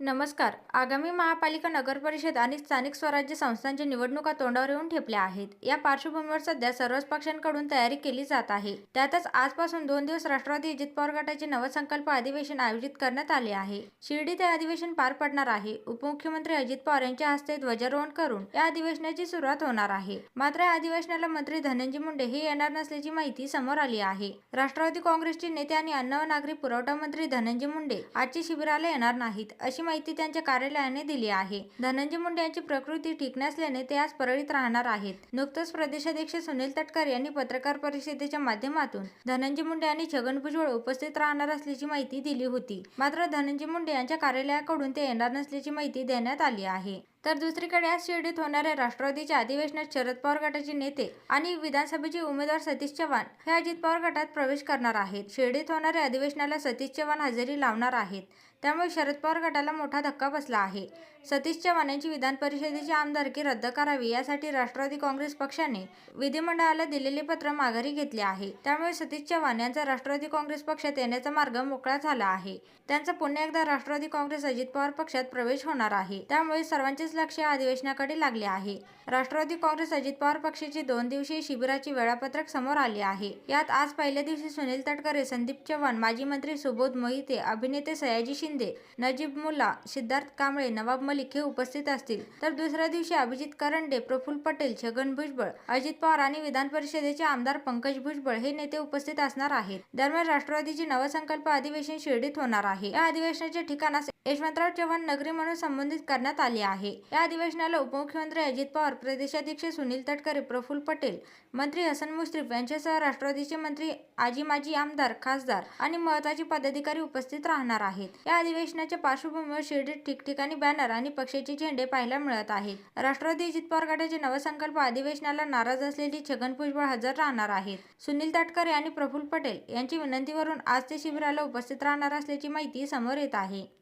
नमस्कार. आगामी महापालिका नगरपरिषद आणि स्थानिक स्वराज्य संस्थांच्या निवडणुका तोंडावर येऊन ठेपल्या आहेत. या पार्श्वभूमीवर सध्या सर्वच पक्षांकडून तयारी केली जात आहे. त्यातच आजपासून दोन दिवस राष्ट्रवादी अजित पवार गटाचे नवसंकल्प अधिवेशन आयोजित करण्यात आले आहे. शिर्डीत हे अधिवेशन पार पडणार आहे. उपमुख्यमंत्री अजित पवार यांच्या हस्ते ध्वजारोहण करून या अधिवेशनाची सुरुवात होणार आहे. मात्र या अधिवेशनाला मंत्री धनंजय मुंडे हे येणार नसल्याची माहिती समोर आली आहे. राष्ट्रवादी काँग्रेसचे नेते आणि अन्न व नागरी पुरवठा मंत्री धनंजय मुंडे आजच्या शिबिराला येणार नाहीत अशी माहिती त्यांच्या कार्यालयाने दिली आहे. धनंजय मुंडे यांची प्रकृती ठीक नसल्याने ते आज परळीत राहणार आहेत. नुकतंच प्रदेशाध्यक्ष सुनील तटकर यांनी पत्रकार परिषदेच्या माध्यमातून धनंजय मुंडे आणि छगन भुजबळ उपस्थित राहणार असल्याची माहिती दिली होती. मात्र धनंजय मुंडे यांच्या कार्यालयाकडून ते येणार नसल्याची माहिती देण्यात आली आहे. तर दुसरीकडे आज शिर्डीत होणाऱ्या राष्ट्रवादीच्या अधिवेशनात शरद पवार गटाचे नेते आणि विधानसभेचे उमेदवार सतीश चव्हाण हे अजित पवार गटात प्रवेश करणार आहेत. शिर्डीत होणाऱ्या अधिवेशनाला सतीश चव्हाण हजेरी लावणार आहेत. त्यामुळे शरद पवार गटाला मोठा धक्का बसला आहे. सतीश चव्हाण यांची विधान परिषदेची आमदारकी रद्द करावी यासाठी राष्ट्रवादी काँग्रेस पक्षाने विधिमंडळाला दिलेले पत्र माघारी घेतले आहे. त्यामुळे सतीश चव्हाण यांचा राष्ट्रवादी काँग्रेस पक्षात येण्याचा मार्ग मोकळा झाला आहे. त्यांचा पुन्हा एकदा राष्ट्रवादी काँग्रेस अजित पवार पक्षात प्रवेश होणार आहे. त्यामुळे सर्वांचे काँग्रेस लक्ष या अधिवेशनाकडे लागले आहे. राष्ट्रवादी काँग्रेस अजित पवार पक्षाचे दोन दिवसीय शिबिराचे वेळापत्रक समोर आले आहे. यात आज पहिल्या दिवशी सुनील तटकरे संदीप चव्हाण माजी मंत्री सुबोध मोहिते अभिनेते सयाजी शिंदे नजीब मुल्ला सिद्धार्थ कांबळे नवाब मलिक हे उपस्थित असतील. तर दुसऱ्या दिवशी अभिजित करंडे प्रफुल्ल पटेल छगन भुजबळ अजित पवार आणि विधान परिषदेचे आमदार पंकज भुजबळ हे नेते उपस्थित असणार आहेत. दरम्यान राष्ट्रवादीचे नवसंकल्प अधिवेशन शिर्डीत होणार आहे. या अधिवेशनाच्या ठिकाणास यशवंतराव चव्हाण नगरी म्हणून संबोधित करण्यात आले आहे. या अधिवेशनाला उपमुख्यमंत्री अजित पवार प्रदेशाध्यक्ष सुनील तटकरे प्रफुल्ल पटेल मंत्री हसन मुश्रीफ यांच्यासह राष्ट्रवादीचे मंत्री आजी माजी आमदार खासदार आणि महत्त्वाचे पदाधिकारी उपस्थित राहणार आहेत. या अधिवेशनाच्या पार्श्वभूमीवर शिर्डीत ठिकठिकाणी बॅनर आणि पक्षाचे झेंडे पाहायला मिळत आहेत. राष्ट्रवादी अजित पवार गटाचे नवसंकल्प अधिवेशनाला नाराज असलेली छगन भुजबळ हजर राहणार आहेत. सुनील तटकरे आणि प्रफुल्ल पटेल यांची विनंतीवरून आज ते शिबिराला उपस्थित राहणार असल्याची माहिती समोर येत आहे.